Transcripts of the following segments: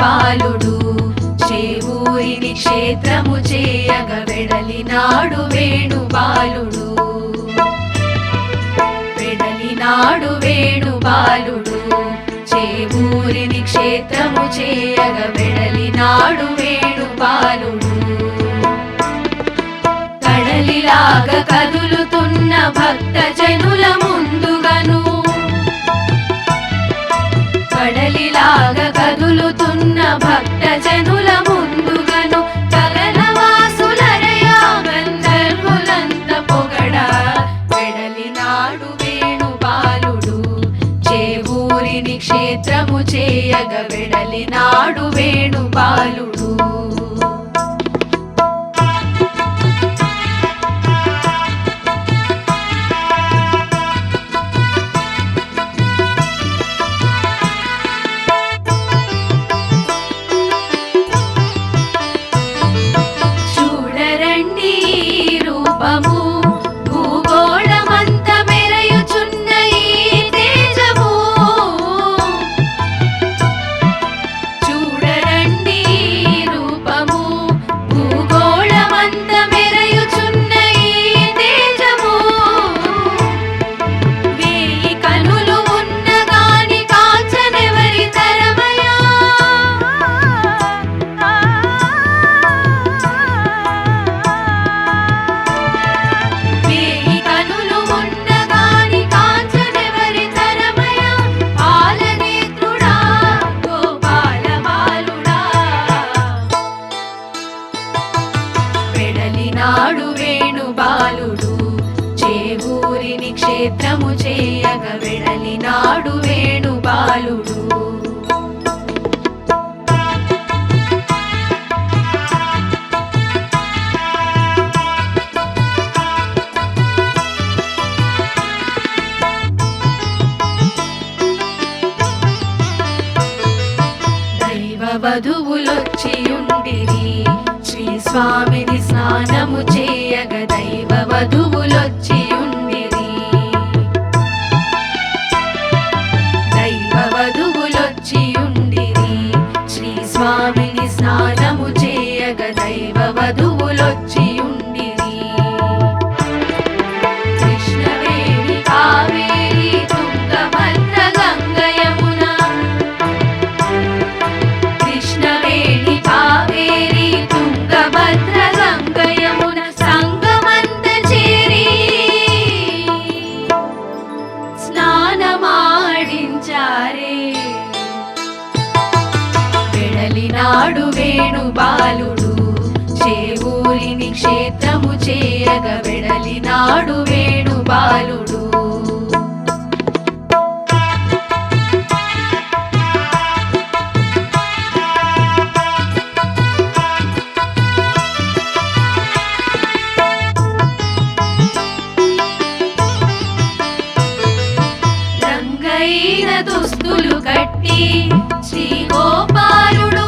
బాలుడు చేవూరిని క్షేత్రము చేయగ వెడలి నాడు వేణు బాలుడు. వెడలి నాడు వేణు బాలుడు చేవూరిని క్షేత్రము చేయగ వెడలి నాడు వేణు బాలుడు. కడలిలాగా కదులుతున్న భక్త జనుల ముందుగను కడలిలాగా క్షేత్రము చేయగ. వెడలి నాడు వేణు బాలుడు చేవూరిని చేయగ వెడలి నాడు వేణు బాలుడు. వధువులొచ్చి ఉండిరి శ్రీ స్వామిని స్నానము చే బాలుడు చేవూరిని క్షేత్రము చేయగ వెడలినాడు వేణు బాలుడు. రంగైన దుస్తులు కట్టి శ్రీ గోపాలుడు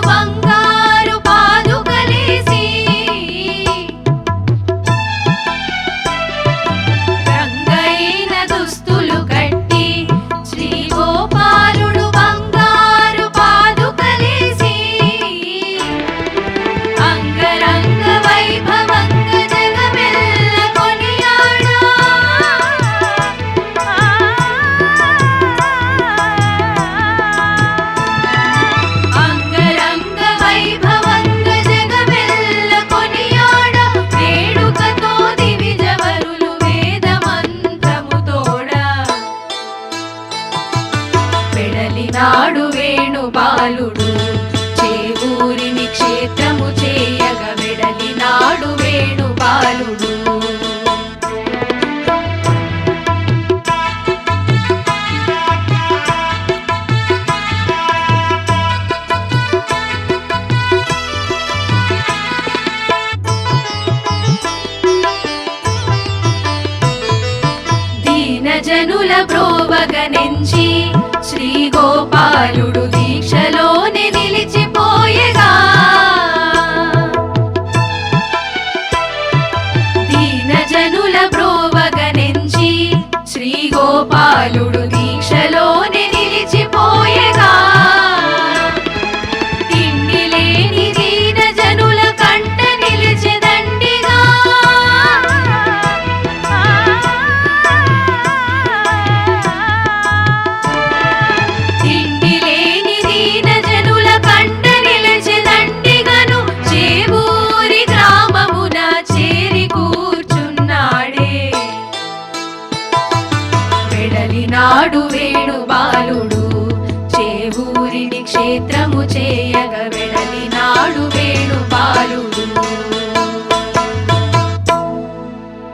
పాలుడు బాలుడు చేవూరిని క్షేత్రము చేయగ వెడలినాడు వేణు బాలుడు. దీనజనుల బ్రోవగనెంచి శ్రీ వేణు బాలుడు. చేవూరిని క్షేత్రము చేయగ